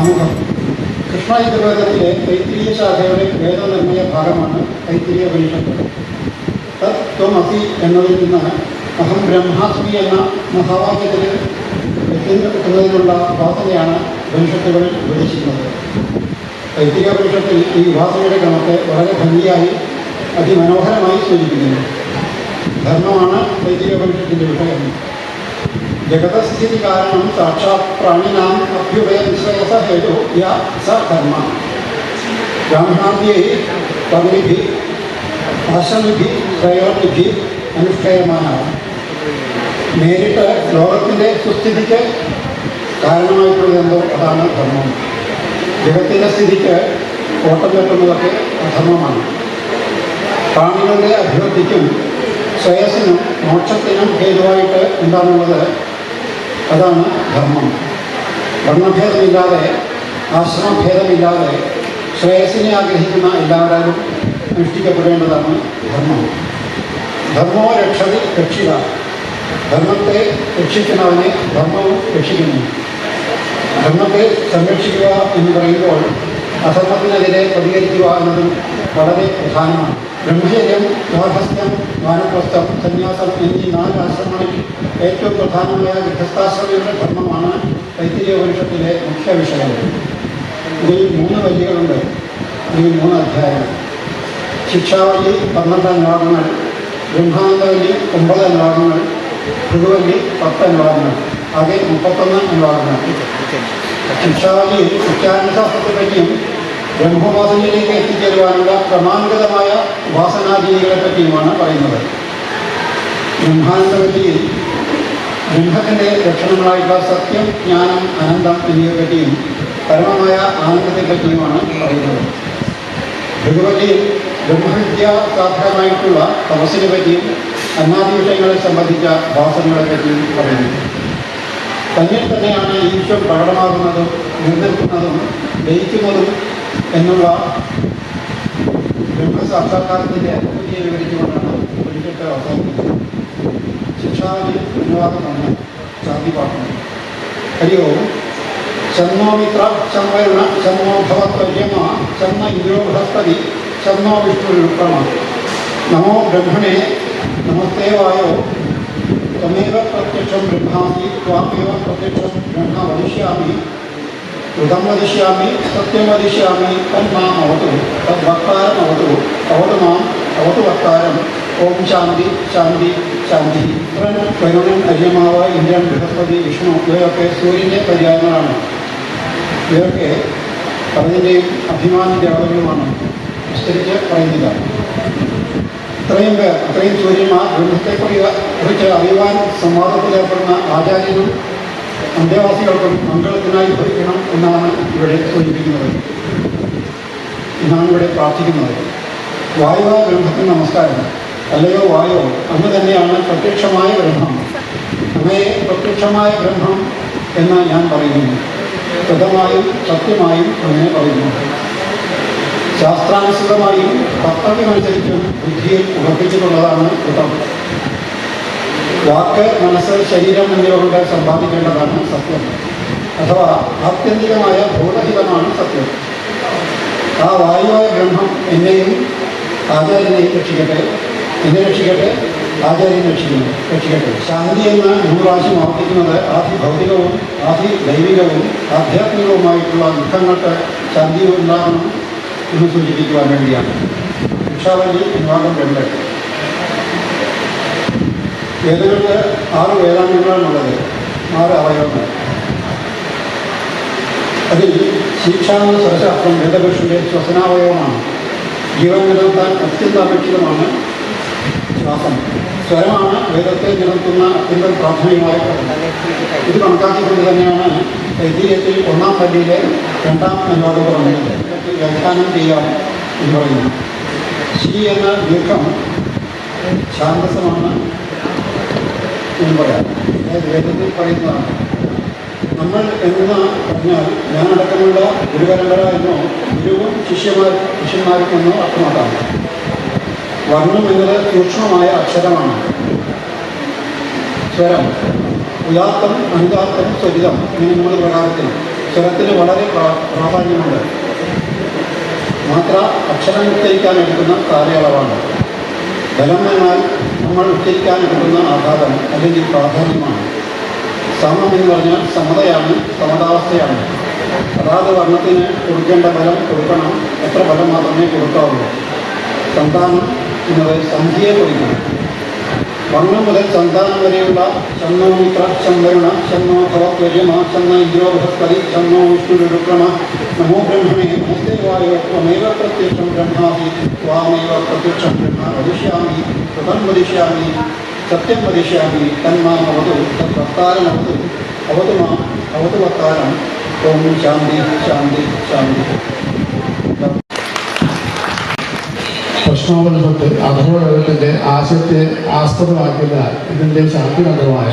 ആമുഖം കൃഷ്ണ യജുർവേദത്തിലെ ശാഖയുടെ നൽകിയ ഭാഗമാണ് തൈത്തിരീയ ഉപനിഷത്ത് തത്വമസി ത്വമസി എന്നതിൽ നിന്ന് അഹം ബ്രഹ്മാസ്മി എന്ന മഹാവാക്യത്തിൽ എത്തുന്നതിനുള്ള വാസനയാണ് ഉപനിഷത്തുകളിൽ ഉപദേശിക്കുന്നത്. തൈത്തിരീയ ഉപനിഷത്തിൽ ഈ വാസനയുടെ ക്രമത്തെ വളരെ ഭംഗിയായി അതിമനോഹരമായി സൂചിപ്പിക്കുന്നു. ധർമ്മമാണ് തൈത്തിരീയ ഉപനിഷത്തിന്റെ വിഷയം. ജഗതസ്ഥിതി കാരണം സാക്ഷാത് പ്രാണിനാം അഭ്യുഭയ നിശ്രയസ ഹേതു യ സ ധർമ്മ. ബ്രാഹ്മണാദ്യൈ പദവിഭി ആശ്രമിഭി പ്രയോജനിഭി അനുഷ്ഠേയമാനാണ്. നേരിട്ട് ലോകത്തിന്റെ സുസ്ഥിതിക്ക് കാരണമായിട്ടുള്ളതെന്തോ അതാണ് ധർമ്മം. ജഗത്തിന്റെ സ്ഥിതിക്ക് ഓട്ടം കെട്ടുന്നതൊക്കെ അധർമ്മമാണ്. പ്രാണികളുടെ അഭിവൃദ്ധിക്കും ശ്രേയസിനും മോക്ഷത്തിനും ഹേതുവായിട്ട് എന്താണുള്ളത്? അതാണ് ധർമ്മം വർണ്ണഭേദമില്ലാതെ ആശ്രമഭേദമില്ലാതെ ശ്രേയസിനെ ആഗ്രഹിക്കുന്ന എല്ലാവരും അനുഷ്ഠിക്കപ്പെടേണ്ടതാണ് ധർമ്മം ധർമ്മോ രക്ഷതി രക്ഷിത ധർമ്മത്തെ രക്ഷിക്കുന്നവനെ ധർമ്മവും രക്ഷിക്കുന്നു ധർമ്മത്തെ സംരക്ഷിക്കുക എന്ന് പറയുമ്പോൾ അധർമ്മത്തിനെതിരെ പ്രതികരിക്കുക എന്നതും വളരെ പ്രധാനമാണ്. ബ്രഹ്മചര്യം ഗാർഹസ്ഥ്യം വാനപ്രസ്ഥം സന്യാസം എന്നീ നാല് ആശ്രമങ്ങളിൽ ഏറ്റവും പ്രധാനമായ ഗൃഹസ്ഥാശ്രമിയുടെ ധർമ്മമാണ് തൈത്തിരീയ ഉപനിഷത്തിലെ മുഖ്യ വിഷയം. ഇതിൽ മൂന്ന് വല്ലികളുണ്ട് ഈ മൂന്ന് അധ്യായങ്ങൾ. ശിക്ഷാവലി പന്ത്രണ്ട് അനുവാദങ്ങൾ ബ്രഹ്മാനന്ദവല്ലി ഒമ്പത് അനുവാദങ്ങൾ ഭൃഗുവലി പത്ത് അനുവാദങ്ങൾ ആകെ മുപ്പത്തൊന്ന് അനുവാദങ്ങൾ ശിക്ഷാവലിയിൽ ശിക്ഷാനുശാസ്ത്രത്തെ പറ്റിയും ബ്രഹ്മോപാസനയിലേക്ക് എത്തിച്ചേരുവാനുള്ള ക്രമാനുഗതമായ ഉപാസനാരീതികളെ പറ്റിയുമാണ് പറയുന്നത്. ബ്രഹ്മാനന്ദപറ്റിയിൽ ബ്രഹ്മത്തിന്റെ ലക്ഷണങ്ങളായിട്ടുള്ള സത്യം ജ്ഞാനം അനന്തം എന്നിവയെ പറ്റിയും പരമമായ ആനന്ദത്തെ പറ്റിയുമാണ് പറയുന്നത്. ഭഗവതിയിൽ ബ്രഹ്മവിദ്യ സാധകമായിട്ടുള്ള തപസ്സിനെ പറ്റിയും അന്നാദി വിഷയങ്ങളെ സംബന്ധിച്ച വാസനകളെ പറ്റിയും പറയുന്നു. തന്നിൽ തന്നെയാണ് ഈശ്വർ പ്രകടമാകുന്നതും നിലനിൽക്കുന്നതും ലയിക്കുന്നതും എന്നുള്ള ബ്രഹ്മസാക്ഷാത്കാരത്തിൻ്റെ അനുഭൂതിയെ വിവരിച്ചുകൊണ്ടാണ് ഒരിക്കൽ അവസാനിക്കുന്നത് ശിക്ഷാവിധി അനുവാദമാണ് ശാന്തി പാഠം ഹരി ഓം ശന്നോ മിത്ര ശംവരുണ ശന്നോ ഭവത്വര്യമ ശന്ന ഇന്ദ്രോ ബൃഹസ്പതി ശന്നോ വിഷ്ണുരുക്രമ നമോ ബ്രഹ്മണേ നമസ്തേ വായോ ത്വമേവ പ്രത്യക്ഷം ബ്രഹ്മാസി ത്വാമേവ പ്രത്യക്ഷം ബ്രഹ്മ വദിഷ്യാമി ഋതം വദിഷ്യാമി സത്യം വദിഷ്യാമി തന്മാം അവതു തദ്വക്താരം അവതു അവതു മാം അവതു വക്താരം. ഓം ശാന്തി ശാന്തി ശാന്തി. ഇന്ദ്രൻ വരുണൻ അര്യമാവ ഇന്ദ്രൻ ബൃഹസ്പതി വിഷ്ണു ഇവയൊക്കെ സൂര്യന്റെ പര്യായങ്ങളാണ്. ഇവയൊക്കെ പലതിന്റെയും അഭിമാന ദേവതകളുമാണ് വിസ്തരിച്ച് പറയുന്നില്ല. ഇത്രയും പേർ അത്രയും സൂര്യന്മാർ ബ്രഹ്മത്തെക്കുറിച്ച് കുറിച്ച് അറിയുവാൻ സംവാദത്തിലേർപ്പെടുന്ന ആചാര്യനും അന്തേവാസികൾക്കും മംഗളത്തിനായി ഭരിക്കണം എന്നാണ് ഇവിടെ സൂചിപ്പിക്കുന്നത്. എന്നാണ് ഇവിടെ പ്രാർത്ഥിക്കുന്നത്. വായുവ ബ്രഹ്മത്തിന് നമസ്കാരം. അല്ലയോ വായോ അന്ന് തന്നെയാണ് പ്രത്യക്ഷമായ ബ്രഹ്മം അങ്ങയെ പ്രത്യക്ഷമായ ബ്രഹ്മം എന്ന് ഞാൻ പറയുന്നു. കൃതമായും സത്യമായും അങ്ങനെ പറയുന്നു. ശാസ്ത്രാനുസൃതമായും കർത്തവ്യമനുസരിച്ചും ബുദ്ധിയിൽ ഉറപ്പിച്ചിട്ടുള്ളതാണ് കൃതം വാക്ക് മനസ്സ് ശരീരം എന്നിവ കൊണ്ട് സമ്പാദിക്കേണ്ടതാണ് സത്യം. അഥവാ ആത്യന്തികമായ ഭൂതഹിതമാണ് സത്യം. ആ വായുവായ ബ്രഹ്മം എന്നെയും ആചാര്യനെയും രക്ഷിക്കട്ടെ. എന്നെ രക്ഷിക്കട്ടെ ആചാര്യൻ രക്ഷിക്കുന്നു രക്ഷിക്കട്ടെ. ശാന്തി എന്ന ഭൂരാശി ആവർത്തിക്കുന്നത് ആദി ഭൗതികവും ആദി ദൈവികവും ആധ്യാത്മികവുമായിട്ടുള്ള ദുഃഖങ്ങൾക്ക് ശാന്തി ഉണ്ടാകണം എന്ന് സൂചിപ്പിക്കുവാൻ വേണ്ടിയാണ്. ഭിക്ഷാവലി വിഭാഗം രണ്ട്. വേദങ്ങൾക്ക് ആറ് വേദാംഗങ്ങളാണുള്ളത് ആറ് അവയവങ്ങൾ. അതിൽ ശിക്ഷാമത സ്വരശാസ്ത്രം വേദപുരുഷന്റെ ശ്വസനാവയവമാണ്. ജീവൻ നിലനിർത്താൻ അത്യന്താപേക്ഷിതമാണ് ശ്വാസം. സ്വരമാണ് വേദത്തെ നിലനിർത്തുന്ന അത്യന്തം പ്രാഥമികമായ ഇത് കണക്കാക്കിക്കൊണ്ട് തന്നെയാണ് ഐതിഹ്യത്തിൽ ഒന്നാം പള്ളിയിലെ രണ്ടാം അനുവാദം പറഞ്ഞത്. വ്യാഖ്യാനം ചെയ്യാം എന്ന് പറയുന്നു. ശി എന്ന ദീർഘം ഛാന്തസമാണ് എന്ന് പറയാം. വേദത്തിൽ പറയുന്നതാണ്. നമ്മൾ എന്ന് പറഞ്ഞാൽ ഞാൻ അടക്കമുള്ള ഗുരുപരമ്പര എന്നോ ഗുരുവും ശിഷ്യമാർ ശിഷ്യന്മാരും എന്നോ അർത്ഥമാക്കാം. വർണം എന്നത് സൂക്ഷ്മമായ അക്ഷരമാണ്. സ്വരം. ഉദാത്തം അനുദാത്തം സ്വരിതം ഇങ്ങനെ മൂന്ന് പ്രകാരത്തിൽ. സ്വരത്തിന് വളരെ പ്രാ- പ്രാധാന്യമുണ്ട്. മാത്ര അക്ഷരം നിശ്ചയിക്കാൻ എടുക്കുന്ന കാലയളവാണ്. ബലം എന്നാൽ നമ്മൾ ഉച്ചരിക്കാൻ എടുക്കുന്ന ആഘാതം അല്ലെങ്കിൽ പ്രാധാന്യമാണ്. സമം എന്ന് പറഞ്ഞാൽ സമതയാണ് സമതാവസ്ഥയാണ്. അതാത് വർണത്തിന് കൊടുക്കേണ്ട ബലം കൊടുക്കണം. എത്ര ബലം മാത്രമേ കൊടുക്കാവുള്ളൂ സന്താനം എന്നത് സന്ധിയെ കുറിക്കുന്നു വർണം മുതൽ സന്താനം വരെയുള്ള ചന്നോ മിത്ര ശംവരുണ ചന്നോ ഭവത്വര്യമ ചന്ന ഇന്ദ്രോ ബൃഹസ്പതി ചന്നോ വിഷ്ണുരുക്രമ നമോ ബ്രഹ്മണേ നമസ്തേ വായോ ത്വമേവ പ്രത്യക്ഷം ബ്രഹ്മാസി ത്വാമേവ പ്രത്യക്ഷം ബ്രഹ്മ വദിഷ്യാമി കൃതം വദിഷ്യാമി സത്യം വദിഷ്യാമി തന്മാം അവതു തദ്വക്താരം അവതു അവതു മാം അവതു വക്താരം ഓം ശാന്തി ശാന്തി ശാന്തി പ്രശ്നോപനിഷത്ത് അധർവവേദത്തിന്റെ ആശയത്തെ ആസ്പദമാക്കിയതിനാൽ ഇതിന്റെ ശാന്തിമന്ത്രമായ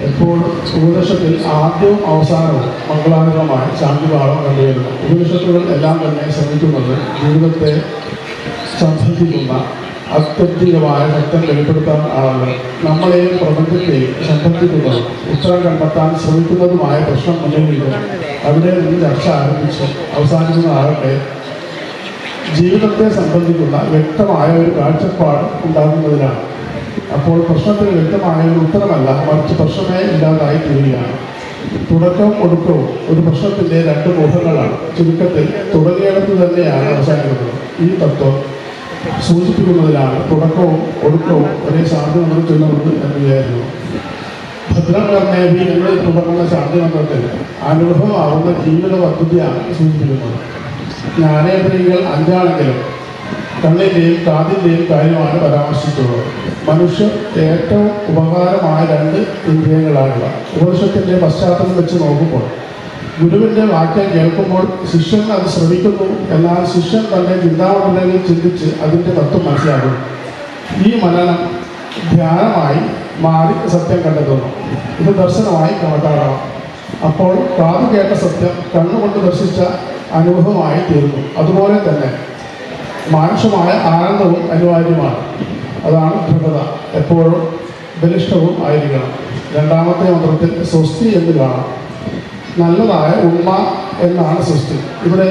എപ്പോഴും ഉപനിഷത്തിൽ ആദ്യവും അവസാനവും മംഗളാനുഗമായ ശാന്തിഭാവം കണ്ടുവരുന്നു ഉപനിഷത്തുകൾ എല്ലാം തന്നെ ശ്രമിക്കുന്നത് ജീവിതത്തെ സംബന്ധിക്കുന്ന അത്യന്തികമായ ശക്തം വെളിപ്പെടുത്താൻ ആളുകൾ നമ്മളെയും പ്രപഞ്ചത്തെയും സംബന്ധിക്കുന്നതും ഉത്തരം കണ്ടെത്താൻ ശ്രമിക്കുന്നതുമായ പ്രശ്നം മുന്നിൽ അവിടെ നിന്ന് ചർച്ച ആരംഭിച്ച് അവസാനിക്കുന്നതാകട്ടെ ജീവിതത്തെ സംബന്ധിക്കുന്ന വ്യക്തമായ ഒരു കാഴ്ചപ്പാട് ഉണ്ടാകുന്നതിനാണ് അപ്പോൾ പ്രശ്നത്തിന് വ്യക്തമായ ഒരു ഉത്തരമല്ല. മറിച്ച് പ്രശ്നമേ ഇല്ലാതായി തീരുകയാണ്. തുടക്കവും ഒടുക്കവും ഒരു പ്രശ്നത്തിന്റെ രണ്ട് മുഖങ്ങളാണ് ചുരുക്കത്തിൽ തുടങ്ങിയിടത്ത് തന്നെയാണ് അവസാനിക്കുന്നത്. ഈ തത്വം സൂചിപ്പിക്കുന്നതിലാണ് തുടക്കവും ഒടുക്കവും ഒരേ സാധ്യത ചൊല്ലുന്നത് എന്ന് വിചാരിക്കുന്നു. ഭദ്രം കർണേവി എന്ന് തുടങ്ങുന്ന ശാന്തിമന്ത്രത്തിൽ അനുഭവമാവുന്ന ജീവിത പദ്ധതിയാണ് സൂചിപ്പിക്കുന്നത്. ജ്ഞാനേന്ദ്രിയങ്ങൾ അഞ്ചാണെങ്കിലും കണ്ണിന്റെയും കാതിന്റെയും കാര്യമാണ് പരാമർശിച്ചുള്ളത് മനുഷ്യർ ഏറ്റവും ഉപകാരമായ രണ്ട് ഇന്ദ്രിയങ്ങളാണുള്ള ഉപനിഷത്തിന്റെ പശ്ചാത്തലം വെച്ച് നോക്കുമ്പോൾ ഗുരുവിന്റെ വാക്യം കേൾക്കുമ്പോൾ ശിഷ്യൻ അത് ശ്രമിക്കുന്നു എന്നാൽ ശിഷ്യൻ തന്നെ ചിന്താമണ്ഡലങ്ങളിൽ ചിന്തിച്ച് അതിന്റെ തത്വം മനസ്സിലാക്കുന്നു. ഈ മനനം ധ്യാനമായി മാറി സത്യം കണ്ടെത്തുന്നു. ഇത് ദർശനമായി കണക്കാക്കണം അപ്പോൾ കാതു കേട്ട സത്യം കണ്ണുകൊണ്ട് ദർശിച്ച അനുഭവമായി തീർന്നു അതുപോലെ തന്നെ മാനുഷമായ ആനന്ദവും അനിവാര്യമാണ്. അതാണ് ദൃഢത എപ്പോഴും ബലിഷ്ഠവും ആയിരിക്കണം. രണ്ടാമത്തെ മന്ത്രത്തിൽ സ്വസ്തി എന്ന് കാണാം. നല്ലതായ ഉമ്മ എന്നാണ് സൃഷ്ടി ഇവിടെ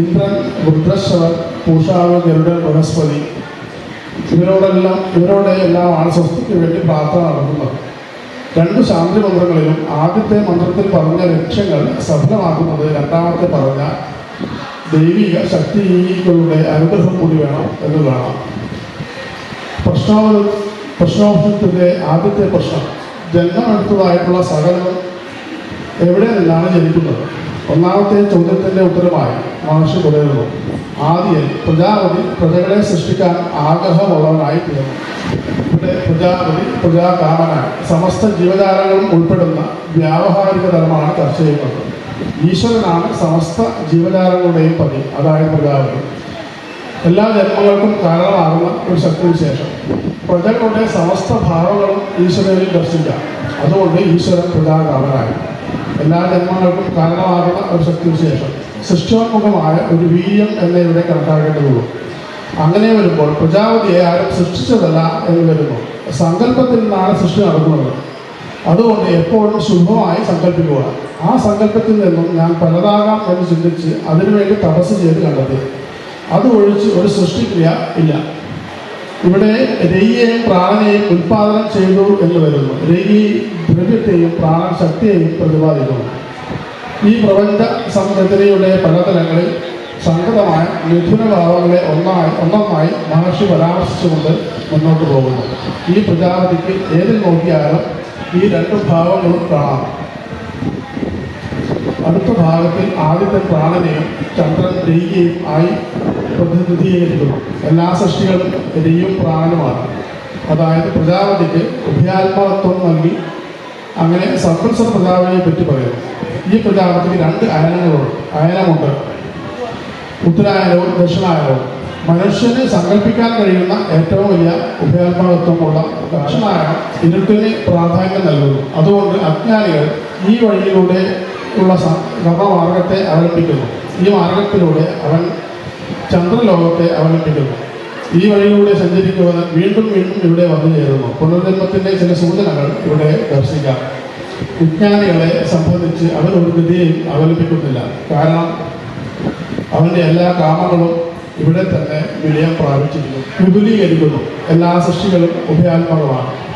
ഇന്ദ്രൻ വൃദ്ധശ്വർ പൂഷാവ് ഗരുഡൻ ബൃഹസ്പതി ഇവരോടെല്ലാം ഇവരോടെ എല്ലാമാണ് സ്വസ്തിക്ക് വേണ്ടി പ്രാർത്ഥന നടത്തുന്നത്. രണ്ട് ശാന്തി മന്ത്രങ്ങളിലും ആദ്യത്തെ മന്ത്രത്തിൽ പറഞ്ഞ ലക്ഷ്യങ്ങൾ സഫലമാക്കുന്നത് രണ്ടാമത്തെ പറഞ്ഞ ദൈവിക ശക്തികളുടെ അനുഗ്രഹം കൂടി വേണം എന്ന് കാണാം പ്രശ്നോപ പ്രശ്നോപനത്തിന്റെ ആദ്യത്തെ പ്രശ്നം ജന്മമെടുത്തതായിട്ടുള്ള സകലവും എവിടെ നിന്നാണ് ജനിക്കുന്നത്? ഒന്നാമത്തെ ചോദ്യത്തിന്റെ ഉത്തരമായി മഹർഷി തുടരുന്നു ആദ്യം പ്രജാപതി പ്രജകളെ സൃഷ്ടിക്കാൻ ആഗ്രഹമുള്ളവനായി തീർന്നു. ഇവിടെ പ്രജാപതി പ്രജാകാമനായി സമസ്ത ജീവജാലങ്ങളും ഉൾപ്പെടുന്ന വ്യാവഹാരിക തലമാണ് ചർച്ച ചെയ്യുന്നത്. ഈശ്വരനാണ് സമസ്ത ജീവജാലങ്ങളുടെയും പതി അതായത് പ്രജാപതി. എല്ലാ ജന്മങ്ങൾക്കും കാരണമാകുന്ന ഒരു ശക്തി വിശേഷം പ്രജകളുടെ സമസ്ത ഭാവങ്ങളും ഈശ്വരനിൽ ദർശിക്കാം അതുകൊണ്ട് ഈശ്വരൻ പ്രജാകാമനായി എല്ലാ ജന്മങ്ങൾക്കും കാരണമാകുന്ന ഒരു ശക്തി വിശേഷം സൃഷ്ടിയോന്മുഖമായ ഒരു വീര്യം എന്ന ഇവിടെ കണക്കാക്കേണ്ടതുള്ളൂ. അങ്ങനെ വരുമ്പോൾ പ്രജാപതിയെ ആരും സൃഷ്ടിച്ചതല്ല എന്ന് വരുന്നു സങ്കല്പത്തിൽ നിന്നാണ് സൃഷ്ടി നടക്കുന്നത്. അതുകൊണ്ട് എപ്പോഴും ശുഭമായി സങ്കല്പിക്കുക. ആ സങ്കല്പത്തിൽ നിന്നും ഞാൻ പലതാകാം എന്ന് ചിന്തിച്ച് അതിനുവേണ്ടി തപസ് ചെയ്ത് കണ്ടെത്തി. അത് ഒഴിച്ച് ഒരു സൃഷ്ടിക്രിയ ഇല്ല. ഇവിടെ രയ്യയും പ്രാണനെയും ഉൽപാദനം ചെയ്തു എന്ന് വരുന്നു. രയ്യി ദ്രവ്യത്തെയും പ്രാണ ശക്തിയെയും പ്രതിപാദിക്കുന്നു. ഈ പ്രപഞ്ച സംരചനയുടെ പലതലങ്ങളിൽ സംഗതമായ മിഥുനഭാവങ്ങളെ ഒന്നായി ഒന്നൊന്നായി മഹർഷി പരാമർശിച്ചുകൊണ്ട് മുന്നോട്ട് പോകുന്നു. ഈ പ്രജാപതിക്ക് ഏതിൽ നോക്കിയാലും ഈ രണ്ട് ഭാവങ്ങളും കാണാം. അടുത്ത ഭാഗത്തിൽ ആദ്യത്തെ പ്രാണനെയും ചന്ദ്രൻ രയ്യയും ആയി പ്രതിനിധീകരിക്കുന്നു. എല്ലാ സൃഷ്ടികളും എന്റെയും പ്രാണനുമാണ് അതായത് പ്രജാപതിക്ക് ഉഭയാത്മകത്വം നൽകി അങ്ങനെ സർപ്പൻസർ പ്രജാപതിയെ പറ്റി പറയുന്നു. ഈ പ്രജാപതിക്ക് രണ്ട് അയനങ്ങളുണ്ട്. അയനമുണ്ട് ഉത്തരായനവും ദക്ഷിണായനവും. മനുഷ്യന് സങ്കല്പിക്കാൻ കഴിയുന്ന ഏറ്റവും വലിയ ഉഭയാത്മകത്വമുള്ള ദക്ഷനാരായണൻ ഇരുട്ടിന് പ്രാധാന്യം നൽകുന്നു. അതുകൊണ്ട് അജ്ഞാനികൾ ഈ വഴിയിലൂടെ ഉള്ള കർമ്മമാർഗത്തെ അവലംബിക്കുന്നു. ഈ മാർഗത്തിലൂടെ അവൻ ചന്ദ്രലോകത്തെ അവലംബിക്കുന്നു. ഈ വഴിയിലൂടെ സഞ്ചരിക്കുവാൻ വീണ്ടും വീണ്ടും ഇവിടെ വന്നു ചേരുന്നു. പുനർജന്മത്തിന്റെ ചില സൂചനകൾ ഇവിടെ ദർശിക്കാം. വിജ്ഞാനികളെ സംബന്ധിച്ച് അവൻ ഒരു ഗതിയും അവലംബിക്കുന്നില്ല. കാരണം അവന്റെ എല്ലാ കാമങ്ങളും ഇവിടെ തന്നെ വിലയം പ്രാപിച്ചിരിക്കുന്നു. വിപുലീകരിക്കുന്നു എല്ലാ സൃഷ്ടികളും ഉഭയാത്മകമാണ്.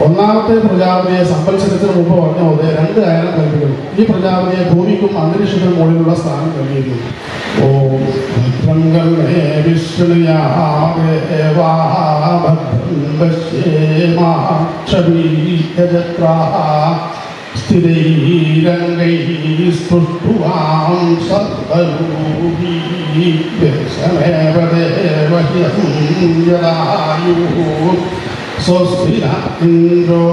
ഒന്നാമത്തെ പ്രജാപതിയെ സമ്പത്സരത്തിന് മുമ്പ് പറഞ്ഞ പോലെ രണ്ട് കാര്യം കൽപ്പിക്കുന്നു ഈ പ്രജാപതിയെ ഭൂമിക്കും അന്തരീക്ഷത്തിനും മുകളിലുള്ള സ്ഥാനം നൽകിയിരിക്കുന്നു ഓം ഭദ്രം കർണേ വിഷ്ണുയാദേവാഭദ്രം പശ്യേമാക്ഷീയജത്രാः സ്ഥിരൈരംഗൈः സ്പൃഷ്ടുവാം സത്തരൂപീ വ്യസമേവ ദേവഹ്യം ജലായുः സ്വസ്തി ന ഇന്ദ്രോ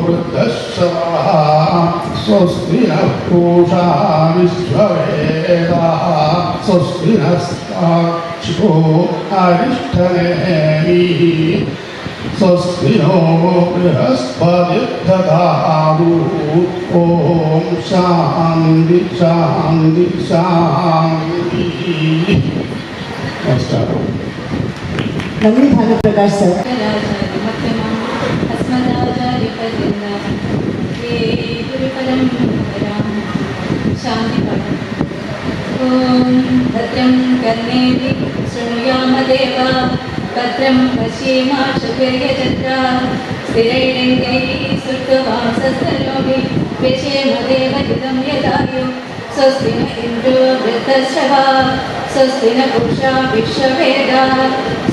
വൃദ്ധശ്രവः സ്വസ്തി ന പൂഷാ വിശ്വവേദാः സ്വസ്തി നസ്താക്ഷോ അരിഷ്ടനേമിः സ്വസ്തി നോ ബൃഹസ്പതി ദദാതു ഓം ശാന്തി ശാന്തി ശാന്തി നമസ്കാരം നന്ദി ഭാനുപ്രകാശ് സർ ഭദ്രം കർണേതി ശൃണുയാമദേവ ഭദ്രം പശ്യേമാക്ഷുപര്യചത്ര സ്ഥിരൈരംഗൈः സുഷ്ടവാംസസ്ഥലോകി വ്യശേമദേവഹിതം യദായു സ്വസ്തി ന ഇന്ദ്രോ വൃത്തശ്രവാ സ്വസ്തി ന പൂഷാ വിശ്വവേദാ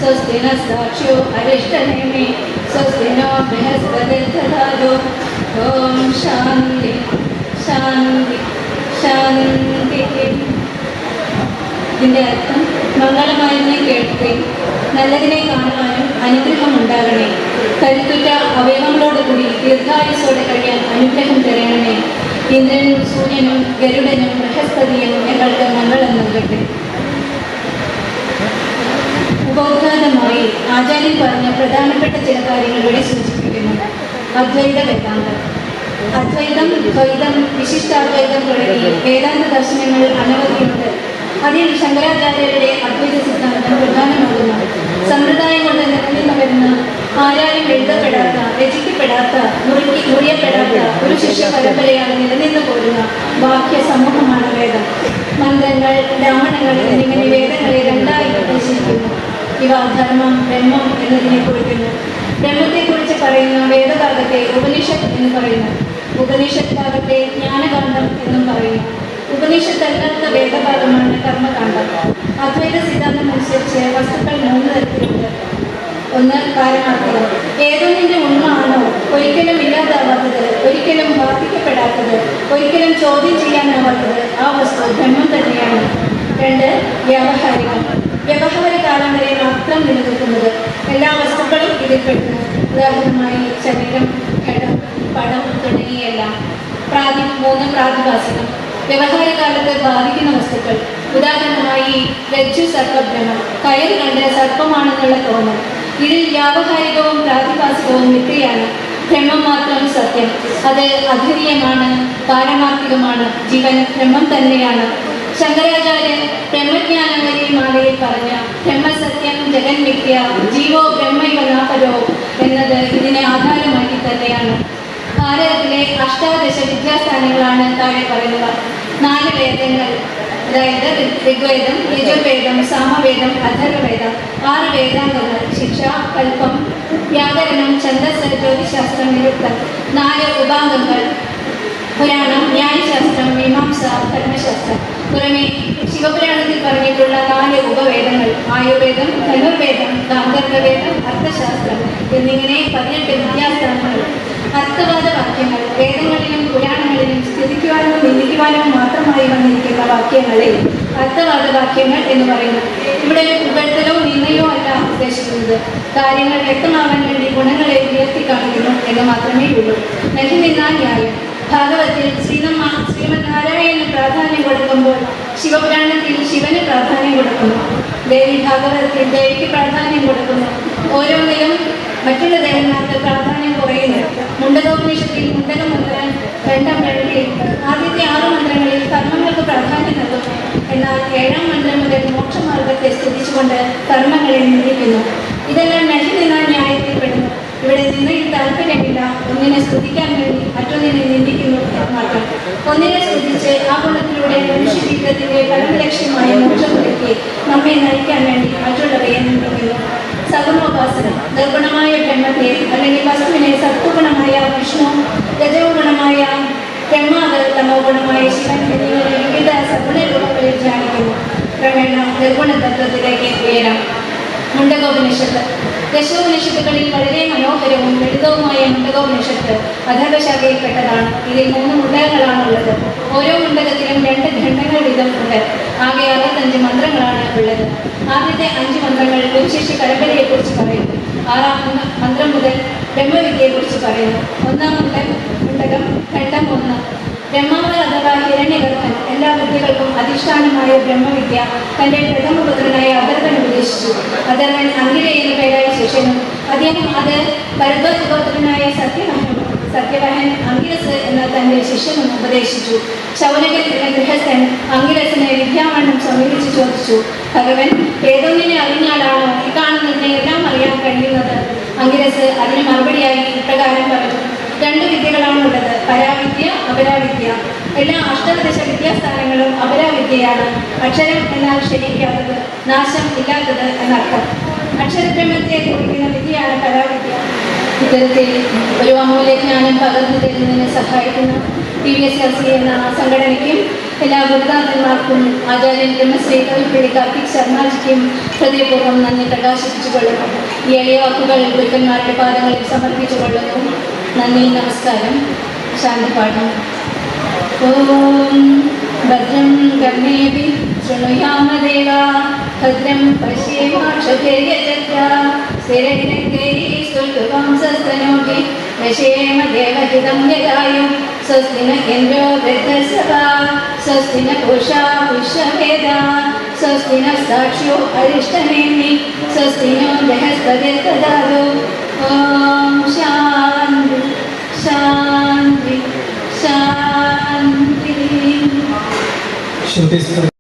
സ്വസ്തി ന സാക്ഷ്യോ അരിഷ്ടനേമി സ്വസ്തി നോ ബൃഹസ്പതിർദധാതു ഇതിന്റെ അർത്ഥം മംഗളമായതിനെ കേൾക്കുകയും നല്ലതിനെ കാണുവാനും അനുഗ്രഹം ഉണ്ടാകണേ കരുത്തുറ്റ അവയവങ്ങളോടുകൂടി ദീർഘായുസോടെ കഴിയാൻ അനുഗ്രഹം തരണമേ. ഇന്ദ്രനും സൂര്യനും ഗരുഡനും ബൃഹസ്പതിയും ഞങ്ങൾക്ക് മംഗളം നൽകട്ടെ. ഉപോദ്ഘാതമായി ആചാര്യൻ പറഞ്ഞ പ്രധാനപ്പെട്ട ചില കാര്യങ്ങൾ ഇവിടെ സൂചിപ്പിക്കുന്നു. അദ്വൈത വേദാന്തം. അദ്വൈതം ദ്വൈതം വിശിഷ്ടാദ്വൈതം തുടങ്ങി വേദാന്ത ദർശനങ്ങൾ അനവധിയുണ്ട്. അതിൽ ശങ്കരാചാര്യരുടെ അദ്വൈത സിദ്ധാന്തം പ്രധാനമാകുന്നു. സമ്പ്രദായം കൊണ്ട് നിലനിന്ന് വരുന്ന ആരാലും എഴുതപ്പെടാത്ത രചിക്കപ്പെടാത്ത മുറിക്ക് മുറിയപ്പെടാത്ത ഒരു ശിഷ്യ പരമ്പരയാണ് നിലനിന്ന് പോരുന്ന വാക്യ സമൂഹമാണ് വേദം. മന്ത്രങ്ങൾ ബ്രാഹ്മണങ്ങൾ എന്നിങ്ങനെ വേദങ്ങളെ രണ്ടായി വിഭജിച്ചിരിക്കുന്നു ഇവ ധർമ്മം ബ്രഹ്മം എന്നതിനെ കുറിക്കുന്നു. ബ്രഹ്മത്തെക്കുറിച്ച് പറയുന്ന വേദഭാഗത്തെ ഉപനിഷത്ത് എന്ന് പറയുന്നു ഉപനിഷത്ത് ഭാഗത്തെ ജ്ഞാനകാന്ഡം എന്നും പറയുന്നു. ഉപനിഷത്തല്ലാത്ത വേദഭാഗമാണ് കർമ്മകാന്ഡം. അദ്വൈത സിദ്ധാന്തം അനുസരിച്ച് വസ്തുക്കൾ മൂന്ന് തരത്തിലുണ്ട്. ഒന്ന് കാരണാർത്ഥകം ഏതൊന്നിന്റെ ഉണ്മ ആണോ ഒരിക്കലും ഇല്ലാതാവാത്തത് ഒരിക്കലും ബാധിക്കപ്പെടാത്തത് ഒരിക്കലും ചോദ്യം ചെയ്യാനാവാത്തത് ആ വസ്തു ബ്രഹ്മം തന്നെയാണ്. രണ്ട് വ്യാവഹാരികം വ്യവഹാര കാലം വരെ മാത്രം നിലനിൽക്കുന്നത് എല്ലാ വസ്തുക്കളും ഇതിൽപ്പെടുന്നു ഉദാഹരണമായി ശരീരം ഘടം പടം തുടങ്ങിയെല്ലാം പ്രാതി മൂന്ന് പ്രാതിഭാസികം വ്യവഹാര കാലത്ത് ബാധിക്കുന്ന വസ്തുക്കൾ. ഉദാഹരണമായി രജ്ജു സർപ്പഭ്രമം. കയർ കണ്ട് സർപ്പമാണെന്നുള്ള തോന്നൽ. ഇതിൽ വ്യാവഹാരികവും പ്രാതിഭാസികവും മിഥ്യയാണ് ഭ്രമം മാത്രം സത്യം. അത് അധിനീയമാണ് പാരമാർത്ഥികമാണ് ജീവൻ ഭ്രമം തന്നെയാണ്. ശങ്കരാചാര്യൻ ബ്രഹ്മജ്ഞാനവരി മാലയിൽ പറഞ്ഞ ബ്രഹ്മസത്യം ജഗൻ വിദ്യ ജീവോ ബ്രഹ്മൈവ നാപരോ എന്നത് ഇതിനെ ആധാരമാക്കി തന്നെയാണ്. ഭാരതത്തിലെ അഷ്ടാദശ വിദ്യാസ്ഥാനങ്ങളാണ് താഴെ പറയുന്നവ നാല് വേദങ്ങൾ അതായത് ഋഗ്വേദം യജുർവേദം സാമവേദം അഥർവവേദം ആറ് വേദാംഗങ്ങൾ ശിക്ഷ കൽപ്പം വ്യാകരണം ഛന്ദസ് ജ്യോതിശാസ്ത്രം നിരുക്തം. നാല് ഉപാംഗങ്ങൾ പുരാണം ന്യായശാസ്ത്രം മീമാംസ ധർമ്മശാസ്ത്രം. പുറമെ ശിവപുരാണത്തിൽ പറഞ്ഞിട്ടുള്ള നാല് ഉപവേദങ്ങൾ ആയുർവേദം ധനുർവേദം ഗാന്ധർവവേദം അർത്ഥശാസ്ത്രം എന്നിങ്ങനെ പതിനെട്ട് വിദ്യാസ്ഥാനങ്ങൾ അർത്ഥവാദ വാക്യങ്ങൾ വേദങ്ങളിലും പുരാണങ്ങളിലും സ്ഥിതിക്കുവാനും നിന്ദിക്കുവാനോ മാത്രമായി വന്നിരിക്കുന്ന വാക്യങ്ങളെ അർത്ഥവാദ വാക്യങ്ങൾ എന്ന് പറയുന്നു. ഇവിടെ പുകഴ്ത്തലോ നിന്നയോ അല്ല ഉദ്ദേശിക്കുന്നത്. കാര്യങ്ങൾ വ്യക്തമാവാൻ വേണ്ടി ഗുണങ്ങളെ ഉയർത്തി കാണിക്കുന്നു എന്ന് മാത്രമേ ഉള്ളൂ. നഹി നിന്നാൽ ന്യായം. ഭാഗവത്തിൽ ശ്രീനമ്മ നാരായണന് പ്രാധാന്യം കൊടുക്കുമ്പോൾ ശിവപുരാണത്തിൽ ശിവന് പ്രാധാന്യം കൊടുക്കുന്നു. ദേവി ഭാഗവതത്തിൽ ദേവിക്ക് പ്രാധാന്യം കൊടുക്കുന്നു. ഓരോന്നിലും മറ്റുള്ള ദേവന്മാർക്ക് പ്രാധാന്യം കുറയുന്നു. മുണ്ടകോപനിഷത്തിൽ മുണ്ടക മുതലാൻ രണ്ടാം രണ്ടിൽ ആദ്യത്തെ ആറ് മന്ത്രങ്ങളിൽ കർമ്മങ്ങൾക്ക് പ്രാധാന്യം നൽകുന്നു എന്നാൽ ഏഴാം മന്ത്രം മുതൽ മോക്ഷമാർഗത്തെ സ്തുതിച്ചുകൊണ്ട് കർമ്മങ്ങളെ നിന്ദിക്കുന്നു ഇതെല്ലാം നഹി നിന്ന ന്യായത്തിൽപ്പെടുന്നു ഇവിടെ നിന്നയിൽ താല്പര്യമില്ല. ഒന്നിനെ സ്തുതിക്കാൻ വേണ്ടി മറ്റൊന്നിനെ നിന്ദിക്കുന്നു മാത്രം ഒന്നിനെ സ്തുതിച്ച് ആ ഗുണത്തിലൂടെ മനുഷ്യജീവിതത്തിന്റെ പരമലക്ഷ്യമായ മോക്ഷത്തിലേക്ക് നമ്മെ നയിക്കാൻ വേണ്ടി മറ്റുള്ളവയെ നിന്ദിക്കുന്നു. സഗുണോപാസനം ദർഗുണമായ ബ്രഹ്മത്തെ അല്ലെങ്കിൽ വസ്തുവിനെ സത്വഗുണമായ വിഷ്ണു രജോഗുണമായ ബ്രഹ്മാവ് തമോഗുണമായ ശിവൻ എന്നിവരെ വിവിധ സഗുണ രൂപങ്ങളിൽ ധ്യാനിക്കുന്നു. ക്രമേണ നിർഗുണ തത്വത്തിലേക്ക് ഉയരാം. മുണ്ടകോപനിഷത്ത്. ദശോപനിഷത്തുകളിൽ വളരെ മനോഹരവും ലളിതവുമായ മുണ്ടകോപനിഷത്ത് അധർവശാഖയിൽപ്പെട്ടതാണ് ഇതിൽ മൂന്ന് മുണ്ടകങ്ങളാണുള്ളത് ഓരോ മുണ്ടകത്തിലും രണ്ട് ഖണ്ഡങ്ങൾ വീതം ഉണ്ട് ആകെ അറുപത്തഞ്ച് മന്ത്രങ്ങളാണ് ഉള്ളത്. ആദ്യത്തെ അഞ്ച് മന്ത്രങ്ങൾ ഗുരുശിഷ്യ പരമ്പരയെക്കുറിച്ച് പറയുന്നു. ആറാം മന്ത്ര- മുതൽ ബ്രഹ്മവിദ്യയെക്കുറിച്ച് പറയുന്നു. ഒന്നാം മുണ്ടകം ഖണ്ഡം ഒന്ന്. ബ്രഹ്മാവ് അഥവാ ഹിരണ്യഗർഭൻ എല്ലാ വിദ്യകൾക്കും അധിഷ്ഠാനമായ ബ്രഹ്മവിദ്യ തന്റെ പ്രഥമ പുത്രനായ അധർവൻ ഉപദേശിച്ചു. അധർവൻ അങ്കിര എന്ന പേരായ ശിഷ്യനും അദ്ദേഹം അത് ഭരദ്വാജ ഗോത്രനായ സത്യവഹനും സത്യവഹൻ അങ്കിരസ് എന്ന തന്റെ ശിഷ്യനും ഉപദേശിച്ചു. ശൗനകൻ എന്ന ഗൃഹസ്ഥൻ അങ്കിരസിനെ വിദ്യാവണ്ണം സമീപിച്ച് ചോദിച്ചു ഭഗവൻ ഏതൊന്നിനെ അറിഞ്ഞാലാണോ ഇതാണെന്ന് എല്ലാം അറിയാൻ കഴിയുന്നത്? അങ്കിരസ് അതിന് മറുപടിയായി ഇപ്രകാരം പറഞ്ഞു രണ്ട് വിദ്യകളാണുള്ളത്. പരാവിദ്യ അപരാവിദ്യ. എല്ലാ അഷ്ടദശ വിദ്യാസ്ഥാനങ്ങളും അപരാവിദ്യയാണ്. അക്ഷരം എന്നാൽ ക്ഷയിക്കാത്തത് നാശം ഇല്ലാത്തത് എന്നർത്ഥം. അക്ഷരബ്രഹ്മത്തെ കുറിക്കുന്ന വിദ്യയാണ് പരാവിദ്യ. ഇത്തരത്തിൽ ഒരു അമൂല്യജ്ഞാനം പകർന്നു തരുന്നതിന് സഹായിക്കുന്ന. T V S L C എന്ന സംഘടനയ്ക്കും എല്ലാ ഗുരുനാഥന്മാർക്കും ആചാര്യൻ ബ്രഹ്മശ്രീ കവിപ്പിടി കാർത്തിക് ശർമാജിക്കും ഹൃദയപൂർവം നന്ദി പ്രകാശിപ്പിച്ചുകൊള്ളുന്നു. ഈ എളിയ വാക്കുകൾ ഗുരുക്കന്മാരുടെ പാദങ്ങളിൽ സമർപ്പിച്ചുകൊള്ളുന്നു. നന്ദി നമസ്കാരം ശാന്തി പാഠം ഓം ഭദ്രം കർണേഭി ശൃണുയാമദേവ ഭദ്രം പശ്യേമാക്ഷേയചത്ര സ്ഥിരൈരംഗൈः സ്തുൽവാംസസ്തനോഭി ദശേമ ദേവഹിതം യദായു സ്വസ്തി ന ഇന്ദ്രോ വൃദ്ധസഭാ സ്വസ്തി ന പൂഷാ വിശ്വവേദ സ്വസ്തി ന സാക്ഷ്യോ അരിഷ്ടനേമി സ്വസ്തി നോ ബൃഹസ്പതിർദദാതു ഓം ശാന്തി ശാന്തി ശാന്തി ശ്രുതിസ്മൃതി